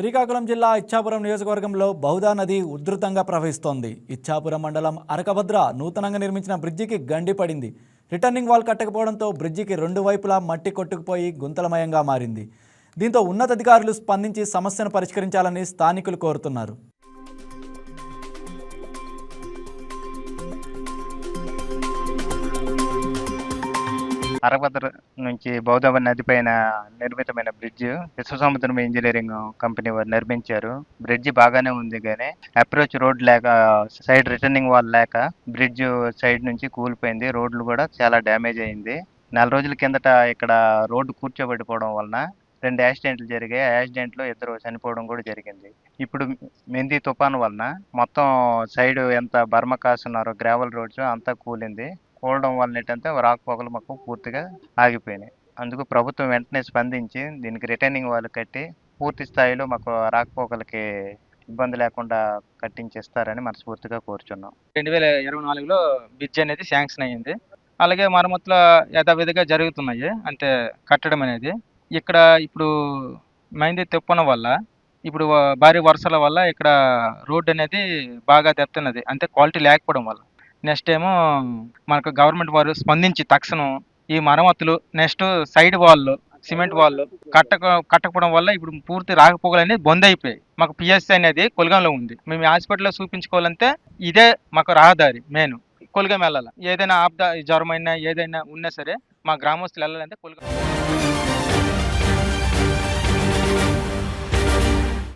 శ్రీకాకుళం జిల్లా ఇచ్చాపురం నియోజకవర్గంలో బహుదా నది ఉధృతంగా ప్రవహిస్తోంది. ఇచ్చాపురం మండలం అరకభద్ర నూతనంగా నిర్మించిన బ్రిడ్జికి గండి పడింది. రిటర్నింగ్ వాల్ కట్టకపోవడంతో బ్రిడ్జికి రెండు వైపులా మట్టి కొట్టుకుపోయి గుంతలమయంగా మారింది. దీంతో ఉన్నతాధికారులు స్పందించి సమస్యను పరిష్కరించాలని స్థానికులు కోరుతున్నారు. అరభద్ర నుంచి బౌద్ధ నది పైన నిర్మితమైన బ్రిడ్జ్ విశ్వసముద్రం ఇంజనీరింగ్ కంపెనీ వారు నిర్మించారు. బ్రిడ్జ్ బాగానే ఉంది కానీ అప్రోచ్ రోడ్ లేక సైడ్ రిటర్నింగ్ వాల్ లేక బ్రిడ్జ్ సైడ్ నుంచి కూలిపోయింది. రోడ్లు కూడా చాలా డ్యామేజ్ అయింది. నెల రోజుల కిందట ఇక్కడ రోడ్డు కూర్చోబెట్టుకోవడం వలన రెండు యాక్సిడెంట్లు జరిగాయి. ఆ యాక్సిడెంట్లో ఇద్దరు చనిపోవడం కూడా జరిగింది. ఇప్పుడు మెంది తుఫాను వలన మొత్తం సైడ్ ఎంత బర్మ కాసున్నారో గ్రావెల్ రోడ్స్ అంతా కూలింది. కూలడం వల్ల ఏంటంటే రాకపోకలు మాకు పూర్తిగా ఆగిపోయినాయి. అందుకు ప్రభుత్వం వెంటనే స్పందించి దీనికి రిటర్నింగ్ వాళ్ళు కట్టి పూర్తి స్థాయిలో మాకు రాకపోకలకి ఇబ్బంది లేకుండా కట్టించేస్తారని మనస్ఫూర్తిగా కోరుచున్నాం. రెండు వేల ఇరవై నాలుగులో బ్రిడ్జ్ అనేది శాంక్షన్ అయ్యింది. అలాగే మరమ్మతులు యథావిధిగా జరుగుతున్నాయి. అంటే కట్టడం అనేది. ఇక్కడ ఇప్పుడు మైంది తెప్పన వల్ల ఇప్పుడు భారీ వర్షాల వల్ల ఇక్కడ రోడ్ అనేది బాగా దెబ్బతిన్నది. అంటే క్వాలిటీ లేకపోవడం వల్ల. నెక్స్ట్ ఏమో మనకు గవర్నమెంట్ వారు స్పందించి తక్షణం ఈ మరమ్మతులు నెక్స్ట్ సైడ్ వాళ్ళు సిమెంట్ వాళ్ళు కట్టక కట్టకపోవడం వల్ల ఇప్పుడు పూర్తి రాకపోకలు అనేది బంద్ అయిపోయాయి మాకు పిఎస్సి అనేది కొలగంలో ఉంది. మేము హాస్పిటల్లో చూపించుకోవాలంటే ఇదే మాకు రహదారి మెయిన్ కొలగం వెళ్ళాలి. ఏదైనా ఆప్ద జ్వరమైనా ఏదైనా ఉన్నా సరే మా గ్రామస్తులు వెళ్ళాలంటే కొలగం